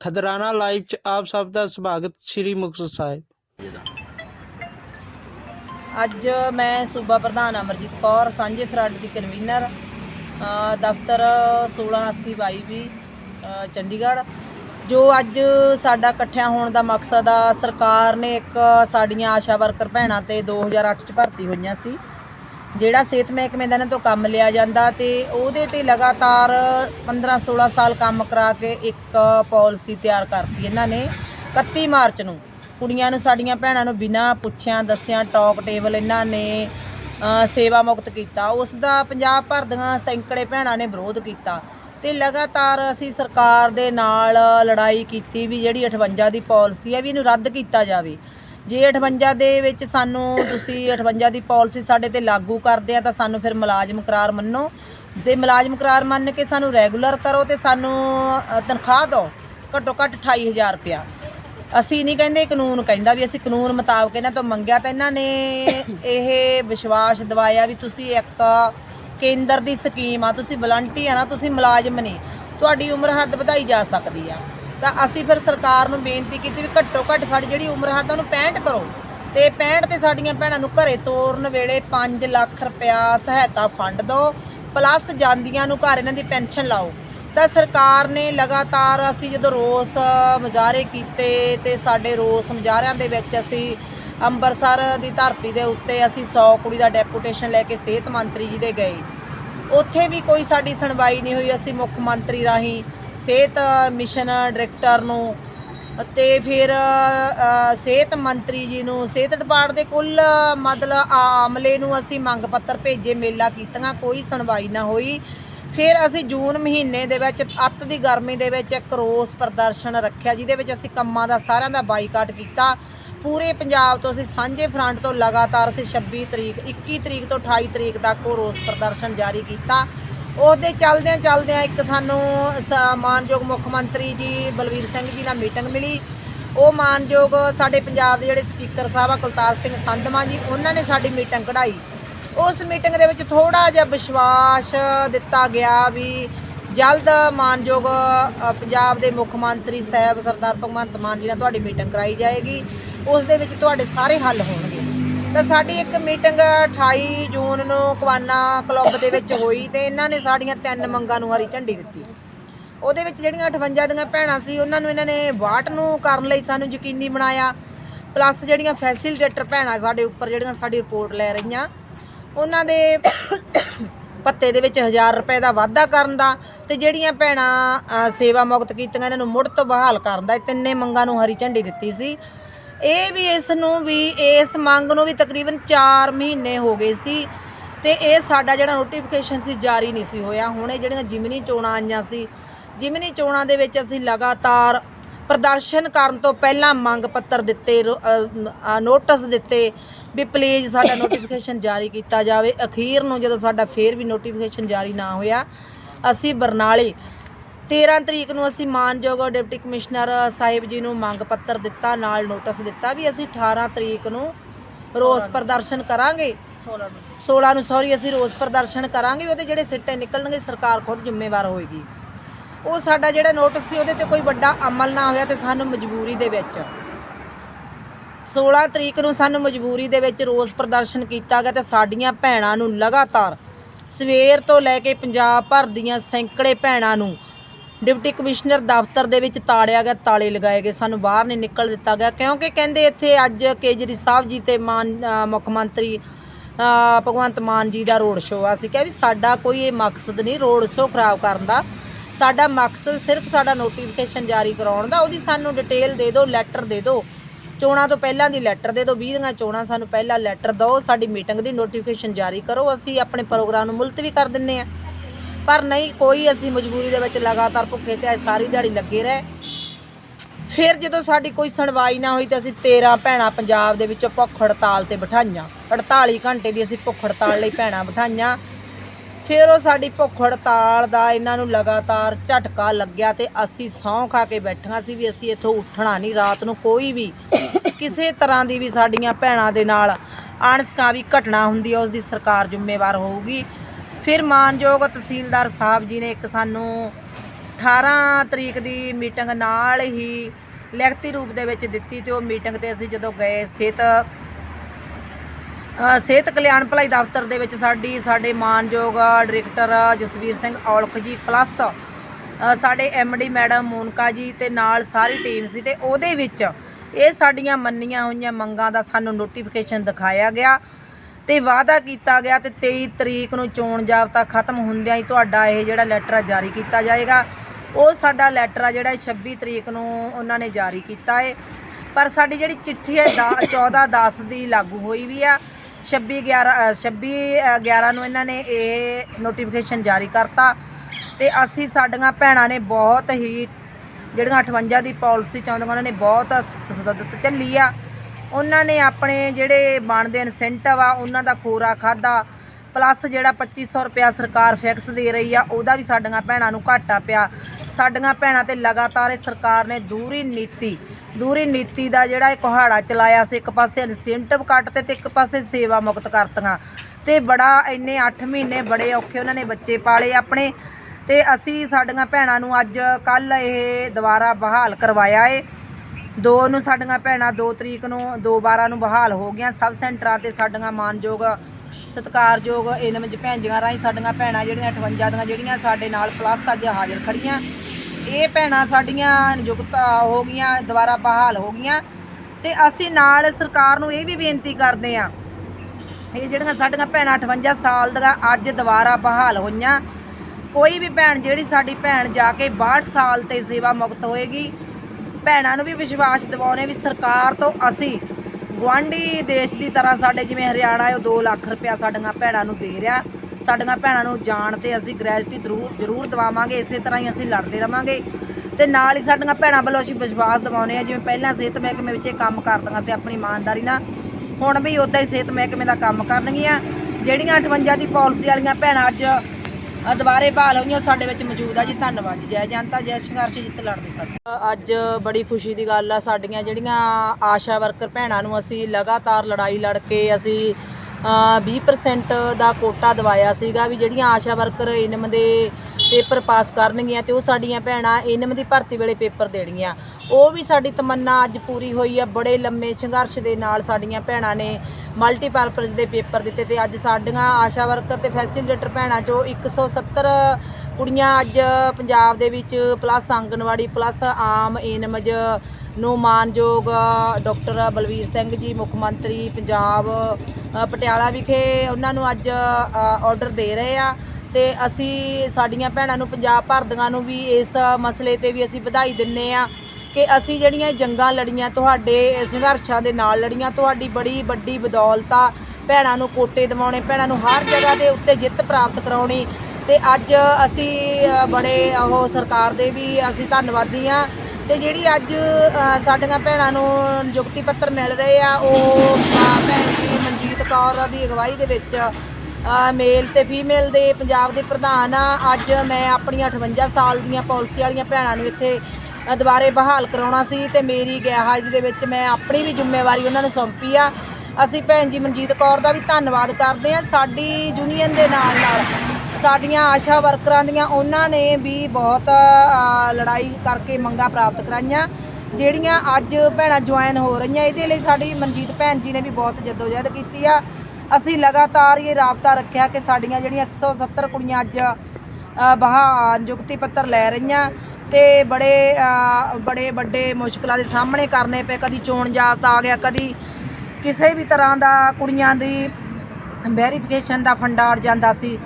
Khidrana live ਚ ਆਪ ਸਭ ਦਾ ਸਵਾਗਤ ਸ੍ਰੀ ਮੁਕਤਸਰ ਸਾਹਿਬ। ਅੱਜ ਮੈਂ ਸੂਬਾ ਪ੍ਰਧਾਨ ਅਮਰਜੀਤ ਕੌਰ ਸਾਂਝੇ ਫਰੰਟ ਦੀ ਕਨਵੀਨਰ ਅ, ਦਫ਼ਤਰ 1680 ਵੀ ਅ, ਚੰਡੀਗੜ੍ਹ ਜੋ ਅੱਜ ਸਾਡਾ ਇਕੱਠਿਆਂ ਹੋਣ ਦਾ ਮਕਸਦ ਆ। ਸਰਕਾਰ ਨੇ ਇੱਕ ਸਾਡੀਆਂ ਆਸ਼ਾ ਵਰਕਰ ਭੈਣਾਂ ਤੇ 2008 ਚ ਭਰਤੀ ਹੋਈਆਂ ਸੀ। ਜਿਹੜਾ ਸਿਹਤ ਮਹਿਕਮੇ ਦਾ ਇਹਨਾਂ ਤੋਂ ਕੰਮ ਲਿਆ ਜਾਂਦਾ ਤੇ ਉਹਦੇ ਤੇ ਲਗਾਤਾਰ 15 16 ਸਾਲ ਕੰਮ ਕਰਾ ਕੇ ਇੱਕ ਪਾਲਿਸੀ ਤਿਆਰ ਕਰਤੀ ਇਹਨਾਂ ਨੇ 31 ਮਾਰਚ ਨੂੰ। ਕੁੜੀਆਂ ਨੂੰ, ਸਾਡੀਆਂ ਭੈਣਾਂ ਨੂੰ ਬਿਨਾਂ ਪੁੱਛਿਆਂ ਦੱਸਿਆਂ ਟਾਕ ਟੇਬਲ ਇਹਨਾਂ ਨੇ ਸੇਵਾ ਮੁਕਤ ਕੀਤਾ। ਉਸ ਦਾ ਪੰਜਾਬ ਭਰ ਦੀਆਂ ਸੈਂਕੜੇ ਭੈਣਾਂ ਨੇ ਵਿਰੋਧ ਕੀਤਾ ਤੇ ਲਗਾਤਾਰ ਅਸੀਂ ਸਰਕਾਰ ਦੇ ਨਾਲ ਲੜਾਈ ਕੀਤੀ ਵੀ ਜਿਹੜੀ 58 ਦੀ ਪਾਲਿਸੀ ਹੈ ਵੀ ਇਹਨੂੰ ਰੱਦ ਕੀਤਾ ਜਾਵੇ। ਜੇ 58 ਦੇ ਵਿੱਚ ਸਾਨੂੰ ਤੁਸੀਂ 58 ਦੀ ਪਾਲਿਸੀ ਸਾਡੇ ਤੇ ਲਾਗੂ ਕਰਦੇ ਆ ਤਾਂ ਸਾਨੂੰ ਫਿਰ ਮੁਲਾਜ਼ਮ ਕਰਾਰ ਮੰਨੋ। ਤੇ ਮੁਲਾਜ਼ਮ ਕਰਾਰ ਮੰਨ ਕੇ ਸਾਨੂੰ ਰੈਗੂਲਰ ਕਰੋ ਤੇ ਸਾਨੂੰ ਤਨਖਾਹ ਦਿਓ, ਘੱਟੋ ਘੱਟ 28000 ਰੁਪਇਆ। ਅਸੀਂ ਨਹੀਂ ਕਹਿੰਦੇ ਕਾਨੂੰਨ ਕਹਿੰਦਾ ਵੀ ਅਸੀਂ ਕਾਨੂੰਨ ਮੁਤਾਬਕ ਇਹਨਾਂ ਤੋਂ ਮੰਗਿਆ ਤਾਂ ਇਹਨਾਂ ਨੇ ਇਹ ਵਿਸ਼ਵਾਸ ਦਿਵਾਇਆ ਵੀ ਤੁਸੀਂ ਇੱਕ ਕੇਂਦਰ ਦੀ ਸਕੀਮ ਆ, ਤੁਸੀਂ ਵਲੰਟੀ ਆ ਨਾ ਤੁਸੀਂ ਮੁਲਾਜ਼ਮ ਨਹੀਂ। ਤੁਹਾਡੀ ਉਮਰ ਹੱਦ ਵਧਾਈ ਜਾ ਸਕਦੀ ਆ। ਤਾਂ ਅਸੀਂ ਫਿਰ ਸਰਕਾਰ ਨੂੰ ਬੇਨਤੀ ਕੀਤੀ ਵੀ ਘੱਟੋ ਘੱਟ ਸਾਡੀ ਜਿਹੜੀ ਉਮਰ ਹੱਦ ਆ ਉਹਨੂੰ 65 ਕਰੋ। ਤੇ 65 ਤੇ ਸਾਡੀਆਂ ਭੈਣਾਂ ਨੂੰ ਘਰੇ ਤੋਰਨ ਵੇਲੇ 5 ਲੱਖ ਰੁਪਇਆ ਸਹਾਇਤਾ ਫੰਡ ਦਿਓ ਪਲੱਸ ਜਾਂਦੀਆਂ ਨੂੰ ਘਰ ਇਹਨਾਂ ਦੀ ਪੈਨਸ਼ਨ ਲਾਓ। ਤਾਂ ਸਰਕਾਰ ਨੇ ਲਗਾਤਾਰ ਅਸੀਂ ਜਦੋਂ ਰੋਸ ਮੁਜ਼ਾਹਰੇ ਕੀਤੇ ਤੇ ਸਾਡੇ ਰੋਸ ਮੁਜ਼ਾਹਰਿਆਂ ਦੇ ਵਿੱਚ ਅਸੀਂ ਅੰਮ੍ਰਿਤਸਰ ਦੀ ਧਰਤੀ ਦੇ ਉੱਤੇ ਅਸੀਂ 100 ਕੁੜੀ ਦਾ ਡੈਪੂਟੇਸ਼ਨ ਲੈ ਕੇ ਸਿਹਤ ਮੰਤਰੀ ਜੀ ਦੇ ਗਏ। ਉੱਥੇ ਵੀ ਕੋਈ ਸਾਡੀ ਸੁਣਵਾਈ ਨਹੀਂ ਹੋਈ, ਅਸੀਂ ਮੁੱਖ ਮੰਤਰੀ ਰਾਹੀਂ ਸਿਹਤ ਮਿਸ਼ਨ ਡਾਇਰੈਕਟਰ ਨੂੰ ਅਤੇ ਫਿਰ ਸਿਹਤ ਮੰਤਰੀ ਜੀ ਨੂੰ, ਸਿਹਤ ਡਿਪਾਰਟ ਦੇ ਕੁੱਲ ਮਤਲਬ ਆਮਲੇ ਨੂੰ ਅਸੀਂ ਮੰਗ ਪੱਤਰ ਭੇਜੇ, ਮੇਲਾ ਕੀਤੀਆਂ, ਕੋਈ ਸੁਣਵਾਈ ਨਾ ਹੋਈ। ਫਿਰ ਅਸੀਂ ਜੂਨ ਮਹੀਨੇ ਦੇ ਵਿੱਚ, ਅੱਤ ਦੀ ਗਰਮੀ ਦੇ ਵਿੱਚ ਇੱਕ ਰੋਸ ਪ੍ਰਦਰਸ਼ਨ ਰੱਖਿਆ, ਜਿਹਦੇ ਵਿੱਚ ਅਸੀਂ ਕੰਮਾਂ ਦਾ ਸਾਰਿਆਂ ਦਾ ਬਾਈਕਾਟ ਕੀਤਾ। ਪੂਰੇ ਪੰਜਾਬ ਤੋਂ ਅਸੀਂ ਸਾਂਝੇ ਫਰੰਟ ਤੋਂ ਲਗਾਤਾਰ ਅਸੀਂ 26 ਤਰੀਕ 21 ਤਰੀਕ ਤੋਂ 28 ਤਰੀਕ ਤੱਕ ਉਹ ਰੋਸ ਪ੍ਰਦਰਸ਼ਨ ਜਾਰੀ ਕੀਤਾ। ਉਹਦੇ ਚੱਲਦਿਆਂ ਚੱਲਦਿਆਂ ਇੱਕ ਸਾਨੂੰ ਸ- ਮਾਨਯੋਗ ਮੁੱਖ ਮੰਤਰੀ ਜੀ ਬਲਵੀਰ ਸਿੰਘ ਜੀ ਨਾਲ ਮੀਟਿੰਗ ਮਿਲੀ। ਉਹ ਮਾਨਯੋਗ ਸਾਡੇ ਪੰਜਾਬ ਦੇ ਜਿਹੜੇ ਸਪੀਕਰ ਸਾਹਿਬ ਆ, ਕੁਲਤਾਰ ਸਿੰਘ ਸੰਧਮਾ ਜੀ, ਉਹਨਾਂ ਨੇ ਸਾਡੀ ਮੀਟਿੰਗ ਕਢਾਈ। ਉਸ ਮੀਟਿੰਗ ਦੇ ਵਿੱਚ ਥੋੜਾ ਜਿਹਾ ਵਿਸ਼ਵਾਸ ਦਿੱਤਾ ਗਿਆ ਵੀ ਜਲਦ ਮਾਨਯੋਗ ਪੰਜਾਬ ਦੇ ਮੁੱਖ ਮੰਤਰੀ ਸਾਹਿਬ ਸਰਦਾਰ ਭਗਵੰਤ ਮਾਨ ਜੀ ਨਾਲ ਤੁਹਾਡੀ ਮੀਟਿੰਗ ਕਰਾਈ ਜਾਏਗੀ। ਉਸ ਦੇ ਵਿੱਚ ਤੁਹਾਡੇ ਸਾਰੇ ਹੱਲ ਹੋਣਗੇ। ਤਾਂ ਸਾਡੀ ਇੱਕ ਮੀਟਿੰਗ 28 ਜੂਨ ਨੂੰ ਕਵਾਨਾ ਕਲੱਬ ਦੇ ਵਿੱਚ ਹੋਈ ਤੇ ਇਹਨਾਂ ਨੇ ਸਾਡੀਆਂ ਤਿੰਨ ਮੰਗਾਂ ਨੂੰ ਹਰੀ ਝੰਡੀ ਦਿੱਤੀ। ਉਹਦੇ ਵਿੱਚ ਜਿਹੜੀਆਂ 58 ਦੀਆਂ ਭੈਣਾਂ ਸੀ, ਉਹਨਾਂ ਨੂੰ ਇਹਨਾਂ ਨੇ ਵਾਟ ਨੂੰ ਕਰਨ ਲਈ ਸਾਨੂੰ ਯਕੀਨੀ ਬਣਾਇਆ। ਪਲੱਸ ਜਿਹੜੀਆਂ ਫੈਸਿਲਿਟੇਟਰ ਭੈਣਾਂ ਸਾਡੇ ਉੱਪਰ ਜਿਹੜੀਆਂ ਸਾਡੀ ਰਿਪੋਰਟ ਲੈ ਰਹੀਆਂ, ਉਹਨਾਂ ਦੇ ਪੱਤੇ ਦੇ ਵਿੱਚ 1000 ਰੁਪਏ ਦਾ ਵਾਧਾ ਕਰਨ ਦਾ ਤੇ ਜਿਹੜੀਆਂ ਭੈਣਾਂ ਸੇਵਾ ਮੁਕਤ ਕੀਤੀਆਂ, ਇਹਨਾਂ ਨੂੰ ਮੁੜ ਤੋਂ ਬਹਾਲ ਕਰਨ ਦਾ ਇਹ ਤਿੰਨੇ ਮੰਗਾਂ ਨੂੰ ਹਰੀ ਝੰਡੀ ਦਿੱਤੀ ਸੀ। ਇਹ ਵੀ ਇਸ ਨੂੰ ਵੀ ਇਸ ਮੰਗ ਨੂੰ ਵੀ ਤਕਰੀਬਨ 4 ਮਹੀਨੇ ਹੋ ਗਏ ਸੀ ਤੇ ਇਹ ਸਾਡਾ ਜਿਹੜਾ ਨੋਟੀਫਿਕੇਸ਼ਨ ਸੀ ਜਾਰੀ ਨਹੀਂ ਸੀ ਹੋਇਆ। ਹੁਣ ਇਹ ਜਿਹੜੀਆਂ ਜਿਮਨੀ ਚੋਣਾਂ ਆਈਆਂ ਸੀ ਜਿਮਨੀ ਚੋਣਾਂ ਦੇ ਵਿੱਚ ਅਸੀਂ ਲਗਾਤਾਰ ਪ੍ਰਦਰਸ਼ਨ ਕਰਨ ਤੋਂ ਪਹਿਲਾਂ ਮੰਗ ਪੱਤਰ ਦਿੱਤੇ ਨੋਟਿਸ ਦਿੱਤੇ ਵੀ ਪਲੀਜ਼ ਸਾਡਾ ਨੋਟੀਫਿਕੇਸ਼ਨ ਜਾਰੀ ਕੀਤਾ ਜਾਵੇ। ਅਖੀਰ ਨੂੰ ਜਦੋਂ ਸਾਡਾ ਫੇਰ ਵੀ ਨੋਟੀਫਿਕੇਸ਼ਨ ਜਾਰੀ ਨਾ ਹੋਇਆ ਅਸੀਂ ਬਰਨਾਲੇ 13 ਤਰੀਕ ਨੂੰ ਅਸੀਂ ਮਾਨਯੋਗ ਡਿਪਟੀ ਕਮਿਸ਼ਨਰ ਸਾਹਿਬ ਜੀ ਨੂੰ ਮੰਗ ਪੱਤਰ ਦਿੱਤਾ ਨਾਲ ਨੋਟਿਸ ਦਿੱਤਾ ਵੀ ਅਸੀਂ 18 ਤਰੀਕ ਨੂੰ ਰੋਸ ਪ੍ਰਦਰਸ਼ਨ ਕਰਾਂਗੇ। 16 ਨੂੰ 16 ਨੂੰ ਸੌਰੀ ਅਸੀਂ ਰੋਸ ਪ੍ਰਦਰਸ਼ਨ ਕਰਾਂਗੇ ਉਹਦੇ ਜਿਹੜੇ ਸਿੱਟੇ ਨਿਕਲਣਗੇ ਸਰਕਾਰ ਖੁਦ ਜ਼ਿੰਮੇਵਾਰ ਹੋਏਗੀ। ਉਹ ਸਾਡਾ ਜਿਹੜਾ ਨੋਟਿਸ ਸੀ ਉਹਦੇ ਤੇ ਕੋਈ ਵੱਡਾ ਅਮਲ ਨਾ ਹੋਇਆ ਤੇ ਸਾਨੂੰ ਮਜਬੂਰੀ ਦੇ ਵਿੱਚ। 16 ਤਰੀਕ ਨੂੰ ਸਾਨੂੰ ਮਜਬੂਰੀ ਦੇ ਵਿੱਚ ਰੋਸ ਪ੍ਰਦਰਸ਼ਨ ਕੀਤਾ ਗਿਆ ਤੇ ਸਾਡੀਆਂ ਭੈਣਾਂ ਨੂੰ ਲਗਾਤਾਰ ਸਵੇਰ ਤੋਂ ਲੈ ਕੇ ਪੰਜਾਬ ਭਰ ਦੀਆਂ ਸੈਂਕੜੇ ਭੈਣਾਂ ਨੂੰ ਡਿਪਟੀ ਕਮਿਸ਼ਨਰ ਦਫ਼ਤਰ ਦੇ ਵਿੱਚ ਤਾੜਿਆ ਗਿਆ, ਤਾਲੇ ਲਗਾਏ ਗਏ। ਸਾਨੂੰ ਬਾਹਰ ਨਹੀਂ ਨਿਕਲ ਦਿੱਤਾ ਗਿਆ, ਕਿਉਂਕਿ ਕਹਿੰਦੇ ਇੱਥੇ ਅੱਜ ਕੇਜਰੀ ਸਾਹਿਬ ਜੀ ਤੇ ਮਾਨ ਮੁੱਖ ਮੰਤਰੀ ਭਗਵੰਤ ਮਾਨ ਜੀ ਦਾ ਰੋਡ ਸ਼ੋਅ। ਆ ਅਸੀਂ ਕਿਹਾ ਵੀ ਸਾਡਾ ਕੋਈ ਇਹ ਮਕਸਦ ਨਹੀਂ ਰੋਡ ਸ਼ੋਅ ਖਰਾਬ ਕਰਨ ਦਾ। ਸਾਡਾ ਮਕਸਦ ਸਿਰਫ ਸਾਡਾ ਨੋਟੀਫਿਕੇਸ਼ਨ ਜਾਰੀ ਕਰਾਉਣ ਦਾ। ਉਹਦੀ ਸਾਨੂੰ ਡਿਟੇਲ ਦੇ ਦਿਓ ਲੈਟਰ ਦੇ ਦਿਓ। ਚੋਣਾਂ ਤੋਂ ਪਹਿਲਾਂ ਦੀ ਲੈਟਰ ਦੇ ਦਿਓ 20 ਦੀਆਂ ਚੋਣਾਂ ਸਾਨੂੰ ਪਹਿਲਾਂ ਲੈਟਰ ਦਿਓ। ਸਾਡੀ ਮੀਟਿੰਗ ਦੀ ਨੋਟੀਫਿਕੇਸ਼ਨ ਜਾਰੀ ਕਰੋ। ਅਸੀਂ ਆਪਣੇ ਪ੍ਰੋਗਰਾਮ ਨੂੰ ਮੁਲਤਵੀ ਕਰ ਦਿੰਨੇ ਆ ਪਰ ਨਹੀਂ, ਕੋਈ ਅਸੀਂ ਮਜਬੂਰੀ ਦੇ ਵਿੱਚ ਲਗਾਤਾਰ ਭੁੱਖੇ ਤੇ ਸਾਰੀ ਦਿਹਾੜੀ ਲੱਗੇ ਰਹੇ। ਫਿਰ ਜਦੋਂ ਸਾਡੀ ਕੋਈ ਸੁਣਵਾਈ ਨਾ ਹੋਈ ਤਾਂ ਅਸੀਂ 13 ਭੈਣਾਂ ਪੰਜਾਬ ਦੇ ਵਿੱਚੋਂ ਭੁੱਖ ਹੜਤਾਲ ਤੇ ਬਿਠਾਈਆਂ। 48 ਘੰਟੇ ਦੀ ਅਸੀਂ ਭੁੱਖ ਹੜਤਾਲ ਲਈ ਭੈਣਾਂ ਬਿਠਾਈਆਂ। ਫਿਰ ਉਹ ਸਾਡੀ ਭੁੱਖ ਹੜਤਾਲ ਦਾ ਇਹਨਾਂ ਨੂੰ ਲਗਾਤਾਰ ਝਟਕਾ ਲੱਗਿਆ ਤੇ ਅਸੀਂ ਸਹੁੰ ਖਾ ਕੇ ਬੈਠੀਆਂ ਸੀ ਵੀ ਅਸੀਂ ਇੱਥੋਂ ਉੱਠਣਾ ਨਹੀਂ, ਰਾਤ ਨੂੰ ਕੋਈ ਵੀ ਕਿਸੇ ਤਰ੍ਹਾਂ ਦੀ ਵੀ ਸਾਡੀਆਂ ਭੈਣਾਂ ਦੇ ਨਾਲ ਅਣਸਕਾਵੀ ਘਟਨਾ ਹੁੰਦੀ ਹੈ ਉਸ ਦੀ ਸਰਕਾਰ ਜ਼ਿੰਮੇਵਾਰ ਹੋਊਗੀ। ਫਿਰ ਮਾਨਯੋਗ ਤਹਿਸੀਲਦਾਰ ਸਾਹਿਬ ਜੀ ਨੇ ਇੱਕ ਸਾਨੂੰ 18 ਤਰੀਕ ਦੀ ਮੀਟਿੰਗ ਨਾਲ ਹੀ ਲਿਖਤੀ ਰੂਪ ਦੇ ਵਿੱਚ ਦਿੱਤੀ ਤੇ ਉਹ ਮੀਟਿੰਗ ਤੇ ਅਸੀਂ ਜਦੋਂ ਗਏ ਸਿਹਤ ਸਿਹਤ ਕਲਿਆਣ ਭਲਾਈ ਦਫ਼ਤਰ ਦੇ ਵਿੱਚ ਸਾਡੀ ਸਾਡੇ ਮਾਨਯੋਗ ਡਾਇਰੈਕਟਰ ਜਸਵੀਰ ਸਿੰਘ ਔਲਖ ਜੀ ਪਲੱਸ ਅ, ਸਾਡੇ ਡੀ ਮੈਡਮ ਮੋਨਕਾ ਜੀ ਤੇ ਨਾਲ ਸਾਰੀ ਟੀਮ ਸੀ ਤੇ ਉਹਦੇ ਵਿੱਚ ਇਹ ਸਾਡੀਆਂ ਮੰਨੀਆਂ ਹੋਈਆਂ ਮੰਗਾਂ ਦਾ ਸਾਨੂੰ ਨੋਟੀਫਿਕੇਸ਼ਨ ਦਿਖਾਇਆ ਗਿਆ। ਤੇ ਵਾਅਦਾ ਕੀਤਾ ਗਿਆ ਤੇ 23 ਤਰੀਕ ਨੂੰ ਚੋਣ ਜਾਬਤਾ ਖਤਮ ਹੁੰਦਿਆਂ ਹੀ ਤੁਹਾਡਾ ਇਹ ਜਿਹੜਾ ਲੈਟਰ ਆ ਜਾਰੀ ਕੀਤਾ ਜਾਏਗਾ। ਉਹ ਸਾਡਾ ਲੈਟਰ ਆ ਜਿਹੜਾ 26 ਤਰੀਕ ਨੂੰ ਉਹਨਾਂ ਨੇ ਜਾਰੀ ਕੀਤਾ ਏ। ਪਰ ਸਾਡੀ ਜਿਹੜੀ ਚਿੱਠੀ ਹੈ 14 10 ਦੀ ਲਾਗੂ ਹੋਈ ਵੀ ਆ। 26 11 ਅ, 26 ਅ, 11 ਨੂੰ ਇਹਨਾਂ ਨੇ ਇਹ ਨੋਟੀਫਿਕੇਸ਼ਨ ਜਾਰੀ ਕਰਤਾ। ਤੇ ਅਸੀਂ ਸਾਡੀਆਂ ਭੈਣਾਂ ਨੇ ਬਹੁਤ ਹੀ ਜਿਹੜੀਆਂ 58 ਦੀ ਪਾਲਿਸੀ ਚਾਹੁੰਦੀਆਂ ਉਹਨਾਂ ਨੇ ਬਹੁਤ ਸਦਤ ਚੱਲੀ ਆ। ਉਹਨਾਂ ਨੇ ਆਪਣੇ ਜਿਹੜੇ ਬਣਦੇ ਇਨਸੈਂਟਿਵ ਆ, ਉਹਨਾਂ ਦਾ ਖੋਰਾ ਖਾਦਾ ਪਲੱਸ ਜਿਹੜਾ 2500 ਰੁਪਿਆ ਸਰਕਾਰ ਫਿਕਸ ਦੇ ਰਹੀ ਆ, ਉਹਦਾ ਵੀ ਸਾਡੀਆਂ ਭੈਣਾਂ ਨੂੰ ਘਾਟਾ ਪਿਆ। ਸਾਡੀਆਂ ਭੈਣਾਂ ਤੇ ਲਗਾਤਾਰ ਇਹ ਸਰਕਾਰ ਨੇ ਦੂਰੀ ਨੀਤੀ ਦੂਰੀ ਨੀਤੀ ਦਾ ਜਿਹੜਾ ਇਹ ਕੁਹਾੜਾ ਚਲਾਇਆ ਸੀ, ਇੱਕ ਪਾਸੇ ਇਨਸੈਂਟਿਵ ਕੱਟ ਤੇ ਤੇ ਇੱਕ ਪਾਸੇ ਸੇਵਾ ਮੁਕਤ ਕਰਤੀਆਂ। ਤੇ ਬੜਾ ਇੰਨੇ 8 ਮਹੀਨੇ ਬੜੇ ਔਖੇ ਉਹਨਾਂ ਨੇ ਬੱਚੇ ਪਾਲੇ ਆਪਣੇ। ਤੇ ਅਸੀਂ ਸਾਡੀਆਂ ਭੈਣਾਂ ਨੂੰ ਅੱਜ ਕੱਲ ਇਹ ਦੁਬਾਰਾ ਬਹਾਲ ਕਰਵਾਇਆ ਏ। ਦੋ ਨੂੰ ਸਾਡੀਆਂ ਭੈਣਾਂ 2 ਤਰੀਕ ਨੂੰ 2 12 ਨੂੰ ਬਹਾਲ ਹੋ ਗਈਆਂ। ਸਬ ਸੈਂਟਰਾਂ ਤੇ ਸਾਡੀਆਂ ਮਾਨਯੋਗ, ਸਤਿਕਾਰਯੋਗ ਇਨਮ ਚ ਭੈਣਜੀਆਂ ਰਾਹੀਂ ਸਾਡੀਆਂ ਭੈਣਾਂ ਜਿਹੜੀਆਂ 58 ਦੀਆਂ ਜਿਹੜੀਆਂ ਸਾਡੇ ਨਾਲ ਪਲੱਸ ਅੱਜ ਹਾਜ਼ਰ ਖੜੀਆਂ ਇਹ ਭੈਣਾਂ ਸਾਡੀਆਂ ਨਿਯੁਕਤ ਹੋ ਗਈਆਂ, ਦੁਬਾਰਾ ਬਹਾਲ ਹੋ ਗਈਆਂ। ਤੇ ਅਸੀਂ ਨਾਲ ਸਰਕਾਰ ਨੂੰ ਇਹ ਵੀ ਬੇਨਤੀ ਕਰਦੇ ਆਂ ਇਹ ਜਿਹੜੀਆਂ ਸਾਡੀਆਂ ਭੈਣਾਂ 58 ਸਾਲ ਦੀਆਂ ਅੱਜ ਦੁਬਾਰਾ ਬਹਾਲ ਹੋਈਆਂ, ਕੋਈ ਵੀ ਭੈਣ ਜਿਹੜੀ ਸਾਡੀ ਭੈਣ ਜਾ ਕੇ 62 ਸਾਲ ਤੇ ਸੇਵਾ ਮੁਕਤ ਹੋਏਗੀ ਭੈਣਾਂ ਨੂੰ ਵੀ ਵਿਸ਼ਵਾਸ ਦਿਵਾਉਣੇ ਵੀ ਸਰਕਾਰ ਤੋਂ ਅਸੀਂ ਗੁਆਂਢੀ ਦੇਸ਼ ਦੀ ਤਰ੍ਹਾਂ ਸਾਡੇ ਜਿਵੇਂ ਹਰਿਆਣਾ ਉਹ 2 ਲੱਖ ਰੁਪਇਆ ਸਾਡੀਆਂ ਭੈਣਾਂ ਨੂੰ ਦੇ ਰਿਹਾ। ਸਾਡੀਆਂ ਭੈਣਾਂ ਨੂੰ ਜਾਣ ਤੇ ਅਸੀਂ ਗ੍ਰੈਜੂਟੀ ਜ਼ਰੂਰ ਜ਼ਰੂਰ ਦਿਵਾਵਾਂਗੇ, ਇਸੇ ਤਰ੍ਹਾਂ ਹੀ ਅਸੀਂ ਲੜਦੇ ਰਵਾਂਗੇ। ਤੇ ਨਾਲ ਹੀ ਸਾਡੀਆਂ ਭੈਣਾਂ ਵੱਲੋਂ ਅਸੀਂ ਵਿਸ਼ਵਾਸ ਦਿਵਾਉਂਦੇ ਆ ਜਿਵੇਂ ਪਹਿਲਾਂ ਸਿਹਤ ਮਹਿਕਮੇ ਵਿੱਚ ਇਹ ਕੰਮ ਕਰਦੀਆਂ ਸੀ ਆਪਣੀ ਇਮਾਨਦਾਰੀ ਨਾਲ, ਹੁਣ ਵੀ ਉਦਾਂ ਹੀ ਸਿਹਤ ਮਹਿਕਮੇ ਦਾ ਕੰਮ ਕਰਨਗੀਆਂ। ਜਿਹੜੀਆਂ 58 ਦੀ ਪਾਲਿਸੀ ਵਾਲੀਆਂ ਭੈਣਾਂ ਅੱਜ ਅ, ਦੁਬਾਰੇ ਬਹਾਲ ਹੋਈਆਂ ਉਹ ਸਾਡੇ ਵਿੱਚ ਮੌਜੂਦ ਆ ਜੀ। ਧੰਨਵਾਦ ਜੀ। ਜੈ ਜਨਤਾ ਜੈ ਸੰਘਰਸ਼ ਜਿੱਤ ਲੜਦੇ ਸਾਡੇ ਅੱਜ ਬੜੀ ਖੁਸ਼ੀ ਦੀ ਗੱਲ ਆ ਸਾਡੀਆਂ ਜਿਹੜੀਆਂ ਆਸ਼ਾ ਵਰਕਰ ਭੈਣਾਂ ਨੂੰ ਅਸੀਂ ਲਗਾਤਾਰ ਲੜਾਈ ਲੜ ਕੇ ਅਸੀਂ ਅ, 20% ਦਾ ਕੋਟਾ ਦਵਾਇਆ ਸੀਗਾ ਵੀ ਜਿਹੜੀਆਂ ਆਸ਼ਾ ਵਰਕਰ ਇਨਮ ਦੇ ਪੇਪਰ ਪਾਸ ਕਰਨਗੀਆਂ ਤੇ ਉਹ ਸਾਡੀਆਂ ਭੈਣਾਂ ਇਨਮ ਦੀ ਭਰਤੀ ਵੇਲੇ ਪੇਪਰ ਦੇਣਗੀਆਂ। ਉਹ ਵੀ ਸਾਡੀ ਤਮੰਨਾ ਅੱਜ ਪੂਰੀ ਹੋਈ ਆ, ਬੜੇ ਲੰਮੇ ਸੰਘਰਸ਼ ਦੇ ਨਾਲ ਸਾਡੀਆਂ ਭੈਣਾਂ ਨੇ ਮਲਟੀਪਰਪਸ ਦੇ ਪੇਪਰ ਦਿੱਤੇ ਤੇ ਅੱਜ ਸਾਡੀਆਂ ਆਸ਼ਾ ਵਰਕਰ ਤੇ ਫੈਸਿਲਿਟੇਟਰ ਭੈਣਾਂ ਚੋਂ 170 ਕੁੜੀਆਂ ਅੱਜ ਪੰਜਾਬ ਦੇ ਵਿੱਚ ਪਲੱਸ ਆਂਗਨਵਾੜੀ ਪਲੱਸ ਆਮ ਏਨਮਜ ਨੂੰ ਮਾਨਯੋਗ ਡਾਕਟਰ ਬਲਵੀਰ ਸਿੰਘ ਜੀ, ਮੁੱਖ ਮੰਤਰੀ ਪੰਜਾਬ ਪਟਿਆਲਾ ਵਿਖੇ ਉਹਨਾਂ ਨੂੰ ਅੱਜ ਆਰਡਰ ਦੇ ਰਹੇ ਆ। ਤੇ ਅਸੀਂ ਸਾਡੀਆਂ ਭੈਣਾਂ ਨੂੰ, ਪੰਜਾਬ ਭਰ ਦੀਆਂ ਨੂੰ ਵੀ ਇਸ ਮਸਲੇ ਤੇ ਵੀ ਅਸੀਂ ਵਧਾਈ ਦਿੰਨੇ ਆ ਕਿ ਅਸੀਂ ਜਿਹੜੀਆਂ ਜੰਗਾਂ ਲੜੀਆਂ, ਤੁਹਾਡੇ ਸੰਘਰਸ਼ਾਂ ਦੇ ਨਾਲ ਲੜੀਆਂ, ਤੁਹਾਡੀ ਬੜੀ ਵੱਡੀ ਬਦੌਲਤ ਆ। ਭੈਣਾਂ ਨੂੰ ਕੋਟੇ ਦਿਵਾਉਣੇ, ਭੈਣਾਂ ਨੂੰ ਹਰ ਜਗ੍ਹਾ ਦੇ ਉੱਤੇ ਜਿੱਤ ਪ੍ਰਾਪਤ ਕਰਾਉਣੀ। ਤੇ ਅੱਜ ਅਸੀਂ ਬੜੇ ਉਹ ਸਰਕਾਰ ਦੇ ਵੀ ਅਸੀਂ ਧੰਨਵਾਦੀ ਆ। ਤੇ ਜਿਹੜੀ ਅੱਜ ਸਾਡੀਆਂ ਭੈਣਾਂ ਨੂੰ ਨਿਯੁਕਤੀ ਪੱਤਰ ਮਿਲ ਰਹੇ ਆ, ਉਹ ਭੈਣ ਜੀ ਮਨਜੀਤ ਕੌਰ ਦੀ ਅਗਵਾਈ ਦੇ ਵਿੱਚ ਮੇਲ ਤੇ ਫੀਮੇਲ ਦੇ ਪੰਜਾਬ ਦੇ ਪ੍ਰਧਾਨ ਆ। ਅੱਜ ਮੈਂ ਆਪਣੀਆਂ 58 ਸਾਲ ਦੀਆਂ ਪਾਲਿਸੀ ਵਾਲੀਆਂ ਭੈਣਾਂ ਨੂੰ ਇੱਥੇ ਦੁਬਾਰੇ ਬਹਾਲ ਕਰਾਉਣਾ ਸੀ ਤੇ ਮੇਰੀ ਗੈਰਹਾਜ਼ਰੀ ਦੇ ਵਿੱਚ ਮੈਂ ਆਪਣੀ ਵੀ ਜ਼ਿੰਮੇਵਾਰੀ ਉਹਨਾਂ ਨੂੰ ਸੌਂਪੀ ਆ। ਅਸੀਂ ਭੈਣ ਜੀ ਮਨਜੀਤ ਕੌਰ ਦਾ ਵੀ ਧੰਨਵਾਦ ਕਰਦੇ ਆ। ਸਾਡੀ ਯੂਨੀਅਨ ਦੇ ਨਾਲ ਨਾਲ ਸਾਡੀਆਂ ਆਸ਼ਾ ਵਰਕਰਾਂ ਦੀਆਂ ਉਹਨਾਂ ਨੇ ਵੀ ਬਹੁਤ ਲੜਾਈ ਕਰਕੇ ਮੰਗਾਂ ਪ੍ਰਾਪਤ ਕਰਾਈਆਂ, ਜਿਹੜੀਆਂ ਅੱਜ ਭੈਣਾਂ ਜੁਆਇਨ ਹੋ ਰਹੀਆਂ। ਇਹਦੇ ਲਈ ਸਾਡੀ ਮਨਜੀਤ ਭੈਣ ਜੀ ਨੇ ਵੀ ਬਹੁਤ ਜਦੋਜਹਿਦ ਕੀਤੀ ਆ। ਅਸੀਂ ਲਗਾਤਾਰ ਇਹ ਰਾਬਤਾ ਰੱਖਿਆ ਕਿ ਸਾਡੀਆਂ ਜਿਹੜੀਆਂ 170 ਕੁੜੀਆਂ ਅੱਜ ਬਹਾ, ਨਿਯੁਕਤੀ ਪੱਤਰ ਲੈ ਰਹੀਆਂ ਤੇ ਬੜੇ ਬੜੇ ਵੱਡੇ ਮੁਸ਼ਕਲਾਂ ਦੇ ਸਾਹਮਣੇ ਕਰਨੇ ਪਏ। ਕਦੀ ਚੋਣ ਜਾਬਤਾ ਆ ਗਿਆ, ਕਦੀ ਕਿਸੇ ਵੀ ਤਰ੍ਹਾਂ ਦਾ ਕੁੜੀਆਂ ਦੀ ਵੈਰੀਫਿਕੇਸ਼ਨ ਦਾ ਫੰਡਾ ਅੜ ਜਾਂਦਾ ਸੀ।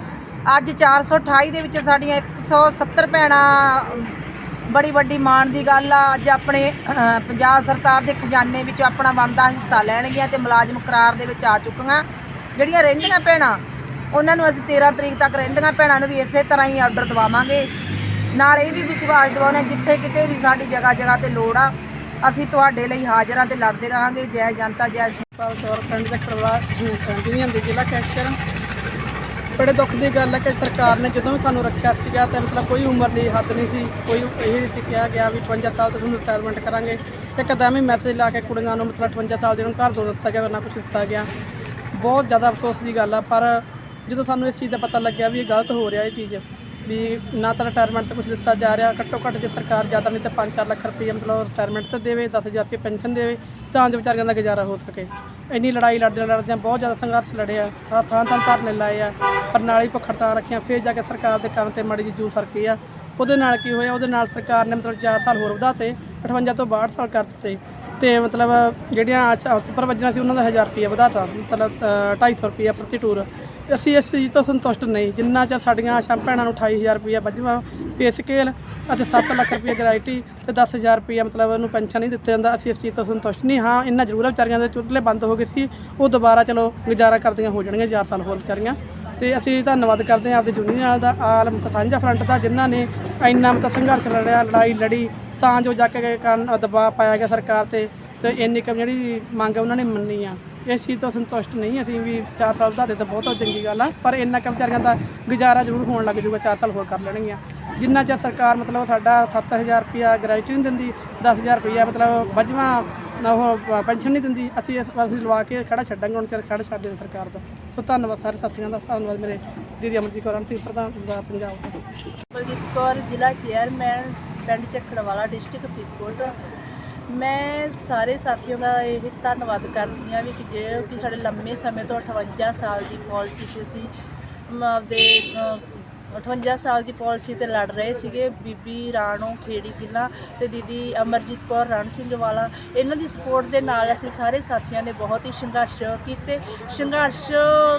ਅੱਜ 428 ਦੇ ਵਿੱਚ ਸਾਡੀਆਂ 170 ਭੈਣਾਂ, ਬੜੀ ਵੱਡੀ ਮਾਣ ਦੀ ਗੱਲ ਆ। ਅੱਜ ਆਪਣੇ ਪੰਜਾਬ ਸਰਕਾਰ ਦੇ ਖਜ਼ਾਨੇ ਵਿੱਚੋਂ ਆਪਣਾ ਬਣਦਾ ਹਿੱਸਾ ਲੈਣਗੀਆਂ ਤੇ ਮੁਲਾਜ਼ਮ ਕਰਾਰ ਦੇ ਵਿੱਚ ਆ ਚੁੱਕੀਆਂ। ਜਿਹੜੀਆਂ ਰਹਿੰਦੀਆਂ ਭੈਣਾਂ, ਉਹਨਾਂ ਨੂੰ ਅਸੀਂ 13 ਤਰੀਕ ਤੱਕ ਰਹਿੰਦੀਆਂ ਭੈਣਾਂ ਨੂੰ ਵੀ ਇਸੇ ਤਰ੍ਹਾਂ ਹੀ ਆਰਡਰ ਦਵਾਵਾਂਗੇ। ਨਾਲ ਇਹ ਵੀ ਵਿਸ਼ਵਾਸ ਦਿਵਾਉਣਾ ਜਿੱਥੇ ਕਿਤੇ ਵੀ ਸਾਡੀ ਜਗ੍ਹਾ ਜਗ੍ਹਾ ਤੇ ਲੋੜ ਆ, ਅਸੀਂ ਤੁਹਾਡੇ ਲਈ ਹਾਜ਼ਰਾਂ ਤੇ ਲੜਦੇ ਰਹਾਂਗੇ। ਜੈ ਜਨਤਾ, ਜੈ ਸ਼੍ਰੀ ਕੌਰ ਪਿੰਡ ਚੱਕਰਵਾਲਾ ਯੂਨੀਅਨ ਦੀ ਜ਼ਿਲ੍ਹਾ ਕੈਸ਼ੀਅਰ ਬੜੇ ਦੁੱਖ ਦੀ ਗੱਲ ਹੈ ਕਿ ਸਰਕਾਰ ਨੇ ਜਦੋਂ ਵੀ ਸਾਨੂੰ ਰੱਖਿਆ ਸੀਗਾ ਤੇ ਮਤਲਬ ਕੋਈ ਉਮਰ ਨਹੀਂ, ਹੱਦ ਨਹੀਂ ਸੀ, ਕੋਈ ਇਹ ਨਹੀਂ ਸੀ ਕਿਹਾ ਗਿਆ ਵੀ 58 ਸਾਲ ਤੋਂ ਤੁਹਾਨੂੰ ਰਿਟਾਇਰਮੈਂਟ ਕਰਾਂਗੇ। ਇੱਕਦਮ ਹੀ ਮੈਸੇਜ ਲਾ ਕੇ ਕੁੜੀਆਂ ਨੂੰ ਮਤਲਬ 58 ਸਾਲ ਦੇ ਨੂੰ ਘਰ ਤੋਂ ਦਿੱਤਾ ਗਿਆ, ਨਾ ਕੁਝ ਦਿੱਤਾ ਗਿਆ। ਬਹੁਤ ਜ਼ਿਆਦਾ ਅਫਸੋਸ ਦੀ ਗੱਲ ਆ, ਪਰ ਜਦੋਂ ਸਾਨੂੰ ਇਸ ਚੀਜ਼ ਦਾ ਪਤਾ ਲੱਗਿਆ ਵੀ ਇਹ ਗਲਤ ਹੋ ਰਿਹਾ ਇਹ ਚੀਜ਼, ਵੀ ਨਾ ਤਾਂ ਰਿਟਾਇਰਮੈਂਟ ਤੇ ਕੁਝ ਦਿੱਤਾ ਜਾ ਰਿਹਾ, ਘੱਟੋ ਘੱਟ ਜੇ ਸਰਕਾਰ ਜ਼ਿਆਦਾ ਨਹੀਂ ਤਾਂ 5-4 ਲੱਖ ਰੁਪਏ ਮਤਲਬ ਰਿਟਾਇਰਮੈਂਟ ਤੇ ਦੇਵੇ 10000 ਰੁਪਏ ਪੈਨਸ਼ਨ ਦੇਵੇ, ਤਾਂ ਜੋ ਵਿਚਾਰੀਆਂ ਦਾ ਗੁਜ਼ਾਰਾ ਹੋ ਸਕੇ। ਇੰਨੀ ਲੜਾਈ ਲੜਦੇ ਲੜਦੇ ਬਹੁਤ ਜ਼ਿਆਦਾ ਸੰਘਰਸ਼ ਲੜਿਆ ਥਾਂ ਥਾਂ ਥਾਂ ਧਰਨੇ ਲਾਏ ਆ, ਪਰ ਨਾਲ ਹੀ ਭੁੱਖੜਤਾਂ ਰੱਖੀਆਂ, ਫਿਰ ਜਾ ਕੇ ਸਰਕਾਰ ਦੇ ਕੰਨ ਤੇ ਮਾੜੀ ਜਿਹੀ ਜੂ ਸਰਕੀ ਆ। ਉਹਦੇ ਨਾਲ ਕੀ ਹੋਇਆ? ਉਹਦੇ ਨਾਲ ਸਰਕਾਰ ਨੇ ਮਤਲਬ 4 ਸਾਲ ਹੋਰ ਵਧਾਤੇ 58 ਤੋਂ 62 ਸਾਲ ਕਰ ਦਿੱਤੇ। ਤੇ ਮਤਲਬ ਜਿਹੜੀਆਂ ਸੁਪਰ ਵਜਣਾ ਸੀ ਉਹਨਾਂ ਦਾ 1000 ਰੁਪਏ ਵਧਾਤਾ ਮਤਲਬ ਅ, 250 ਰੁਪਏ ਪ੍ਰਤੀ ਟੂਰ। ਅਸੀਂ ਇਸ ਚੀਜ਼ ਤੋਂ ਸੰਤੁਸ਼ਟ ਨਹੀਂ। ਜਿੰਨਾ ਚਿਰ ਸਾਡੀਆਂ ਆਸ਼ਾ ਭੈਣਾਂ ਨੂੰ 28000 ਰੁਪਏ ਵਜਵਾ ਪੇ ਸਕੇਲ ਅਤੇ 7 ਲੱਖ ਰੁਪਏ ਗ੍ਰੈਜੂਟੀ ਤੇ 10000 ਰੁਪਏ ਮਤਲਬ ਉਹਨੂੰ ਪੈਨਸ਼ਨ ਨਹੀਂ ਦਿੱਤੇ ਜਾਂਦਾ ਅਸੀਂ ਇਸ ਚੀਜ਼ ਤੋਂ ਸੰਤੁਸ਼ਟ ਨਹੀਂ। ਹਾਂ ਇੰਨਾ ਜ਼ਰੂਰ ਵਿਚਾਰੀਆਂ ਦੇ ਚੁੱਲ੍ਹੇ ਬੰਦ ਹੋ ਗਏ ਸੀ ਉਹ ਦੁਬਾਰਾ ਚਲੋ ਗੁਜ਼ਾਰਾ ਕਰਦੀਆਂ ਹੋ ਜਾਣਗੀਆਂ 4 ਸਾਲ ਹੋਰ ਵਿਚਾਰੀਆਂ। ਤੇ ਅਸੀਂ ਧੰਨਵਾਦ ਕਰਦੇ ਹਾਂ ਆਪਦੇ ਯੂਨੀਅਨ ਦਾ ਆਲਮ ਸਾਂਝਾ ਫਰੰਟ ਦਾ ਜਿਨ੍ਹਾਂ ਨੇ ਇੰਨਾ ਮਤਲਬ ਸੰਘਰਸ਼ ਲੜਿਆ ਲੜਾਈ ਲੜੀ ਤਾਂ ਜੋ ਜਾ ਕੇ ਕਾਰਨ ਦਬਾਅ ਪਾਇਆ ਗਿਆ ਸਰਕਾਰ ਤੇ ਤੇ ਇੰਨੀ ਕਮ ਜਿਹੜੀ ਮੰਗ ਉਹਨਾਂ ਨੇ ਮੰਨੀ ਆ। ਇਸ ਚੀਜ਼ ਤੋਂ ਸੰਤੁਸ਼ਟ ਨਹੀਂ, ਅਸੀਂ ਵੀ 4 ਸਾਲ ਵਧਾ ਦੇ ਤਾਂ ਬਹੁਤ ਚੰਗੀ ਗੱਲ ਆ, ਪਰ ਇੰਨਾ ਕੁ ਵਿਚਾਰੀਆਂ ਦਾ ਗੁਜ਼ਾਰਾ ਜ਼ਰੂਰ ਹੋਣ ਲੱਗ ਜਾਊਗਾ 4 ਸਾਲ ਹੋਰ ਕਰ ਲੈਣਗੀਆਂ। ਜਿੰਨਾ ਚਿਰ ਸਰਕਾਰ ਮਤਲਬ ਸਾਡਾ 7000 ਰੁਪਿਆ ਗ੍ਰੈਜੂਟੀ ਨਹੀਂ ਦਿੰਦੀ 10000 ਰੁਪਿਆ ਮਤਲਬ ਵਜਵਾ, ਉਹ ਪੈਨਸ਼ਨ ਨਹੀਂ ਦਿੰਦੀ, ਅਸੀਂ ਇਸ ਵਾਰ ਲਵਾ ਕੇ ਖੜਾ ਛੱਡਾਂਗੇ, ਹੁਣ ਚਿਰ ਖੜਾ ਛੱਡ ਦੇ ਸਰਕਾਰ ਦਾ ਸੋ ਧੰਨਵਾਦ ਸਾਰੇ ਸਾਥੀਆਂ ਦਾ, ਧੰਨਵਾਦ ਮੇਰੇ ਦੀਦੀ ਅਮਰਜੀਤ ਕੌਰ ਸੀ ਪ੍ਰਧਾਨ ਦਾ ਪੰਜਾਬ ਦਾ ਬਲਜੀਤ ਕੌਰ, ਜ਼ਿਲ੍ਹਾ ਚੇਅਰਮੈਨ ਪਿੰਡ ਚੱਖੜਵਾਲਾ ਡਿਸਟ੍ਰਿਕਟ ਫਰੀਦਕੋਟ। ਮੈਂ ਸਾਰੇ ਸਾਥੀਆਂ ਦਾ ਇਹ ਧੰਨਵਾਦ ਕਰਦੀ ਹਾਂ ਵੀ ਕਿ ਜੇ ਕਿ ਸਾਡੇ ਲੰਮੇ ਸਮੇਂ ਤੋਂ 58 ਸਾਲ ਦੀ ਪਾਲਿਸੀ ਤੇ ਅਸੀਂ ਆਪਦੇ ਅ, 58 ਸਾਲ ਦੀ ਪਾਲਿਸੀ ਤੇ ਲੜ ਰਹੇ ਸੀਗੇ। ਬੀਬੀ ਰਾਣੋ ਖੇੜੀ ਗਿੱਲਾ ਤੇ ਦੀਦੀ ਅਮਰਜੀਤ ਕੌਰ ਰਣ ਸਿੰਘ ਵਾਲਾ। ਇਹਨਾਂ ਦੀ ਸਪੋਰਟ ਦੇ ਨਾਲ ਅਸੀਂ ਸਾਰੇ ਸਾਥੀਆਂ ਨੇ ਬਹੁਤ ਹੀ ਸੰਘਰਸ਼ ਕੀਤੇ। ਸੰਘਰਸ਼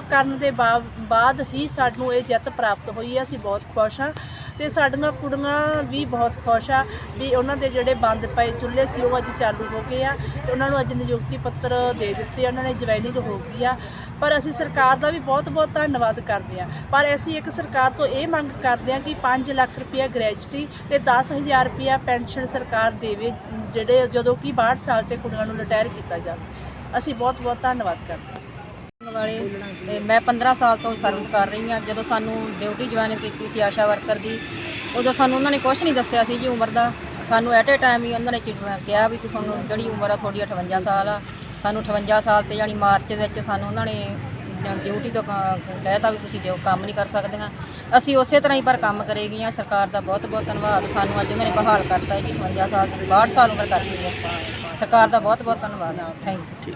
ਕਰਨ ਦੇ ਬਾ- ਬਾਅਦ ਹੀ ਸਾਨੂੰ ਇਹ ਜਿੱਤ ਪ੍ਰਾਪਤ ਹੋਈ ਹੈ। ਅਸੀਂ ਬਹੁਤ ਖੁਸ਼ ਹਾਂ। ਤੇ ਸਾਡੀਆਂ ਕੁੜੀਆਂ ਵੀ ਬਹੁਤ ਖੁਸ਼ ਆ ਵੀ ਉਹਨਾਂ ਦੇ ਜਿਹੜੇ ਬੰਦ ਪਏ ਚੁੱਲ੍ਹੇ ਸੀ, ਉਹ ਅੱਜ ਚਾਲੂ ਹੋ ਗਏ ਆ ਤੇ ਉਹਨਾਂ ਨੂੰ ਅੱਜ ਨਿਯੁਕਤੀ ਪੱਤਰ ਦੇ ਦਿੱਤੇ ਉਹਨਾਂ ਨੇ ਜੁਆਇਨਿੰਗ ਹੋ ਗਈ ਆ। ਪਰ ਅਸੀਂ ਸਰਕਾਰ ਦਾ ਵੀ ਬਹੁਤ ਬਹੁਤ ਧੰਨਵਾਦ ਕਰਦੇ ਆ। ਪਰ ਅਸੀਂ ਇੱਕ ਸਰਕਾਰ ਤੋਂ ਇਹ ਮੰਗ ਕਰਦੇ ਆ ਕਿ 5 ਲੱਖ ਰੁਪਇਆ ਗ੍ਰੈਜੂਟੀ ਤੇ 10000 ਰੁਪਇਆ ਪੈਨਸ਼ਨ ਸਰਕਾਰ ਦੇਵੇ, ਜਿਹੜੇ ਜਦੋਂ ਕਿ 62 ਸਾਲ ਤੇ ਕੁੜੀਆਂ ਨੂੰ ਰਿਟਾਇਰ ਕੀਤਾ ਜਾਵੇ। ਅਸੀਂ ਬਹੁਤ ਬਹੁਤ ਧੰਨਵਾਦ ਕਰਦੇ ਹਾਂ। ਵਾਲੇ ਤੇ ਮੈਂ 15 ਸਾਲ ਤੋਂ ਸਰਵਿਸ ਕਰ ਰਹੀ ਹਾਂ। ਜਦੋਂ ਸਾਨੂੰ ਡਿਊਟੀ ਜੁਆਇਨ ਕੀਤੀ ਸੀ ਆਸ਼ਾ ਵਰਕਰ ਦੀ, ਉਦੋਂ ਸਾਨੂੰ ਉਹਨਾਂ ਨੇ ਕੁਝ ਨਹੀਂ ਦੱਸਿਆ ਸੀ ਜੀ ਉਮਰ ਦਾ। ਸਾਨੂੰ ਐਟ ਏ ਟਾਈਮ ਹੀ ਉਹਨਾਂ ਨੇ ਕਿਹਾ ਵੀ ਤੁਹਾਨੂੰ ਜਿਹੜੀ ਉਮਰ ਆ ਤੁਹਾਡੀ 58 ਸਾਲ ਆ। ਸਾਨੂੰ 58 ਸਾਲ ਤੇ ਯਾਨੀ ਮਾਰਚ ਵਿੱਚ ਸਾਨੂੰ ਉਹਨਾਂ ਨੇ ਡਿਊਟੀ ਤੋਂ ਕ- ਕਹਿਤਾ ਵੀ ਤੁਸੀਂ ਦਿਓ, ਕੰਮ ਨਹੀਂ ਕਰ ਸਕਦੀਆਂ। ਅਸੀਂ ਉਸੇ ਤਰ੍ਹਾਂ ਹੀ ਪਰ ਕੰਮ ਕਰੇਗੀਆਂ ਸਰਕਾਰ ਦਾ ਬਹੁਤ ਬਹੁਤ ਧੰਨਵਾਦ। ਸਾਨੂੰ ਅੱਜ ਉਹਨਾਂ ਨੇ ਬਹਾਲ ਕਰਤਾ ਜੀ 58 ਸਾਲ ਦੀ 62 ਸਾਲ ਉਮਰ ਕਰਤੀ ਹੈ। ਸਰਕਾਰ ਦਾ ਬਹੁਤ ਬਹੁਤ ਧੰਨਵਾਦ। Thank you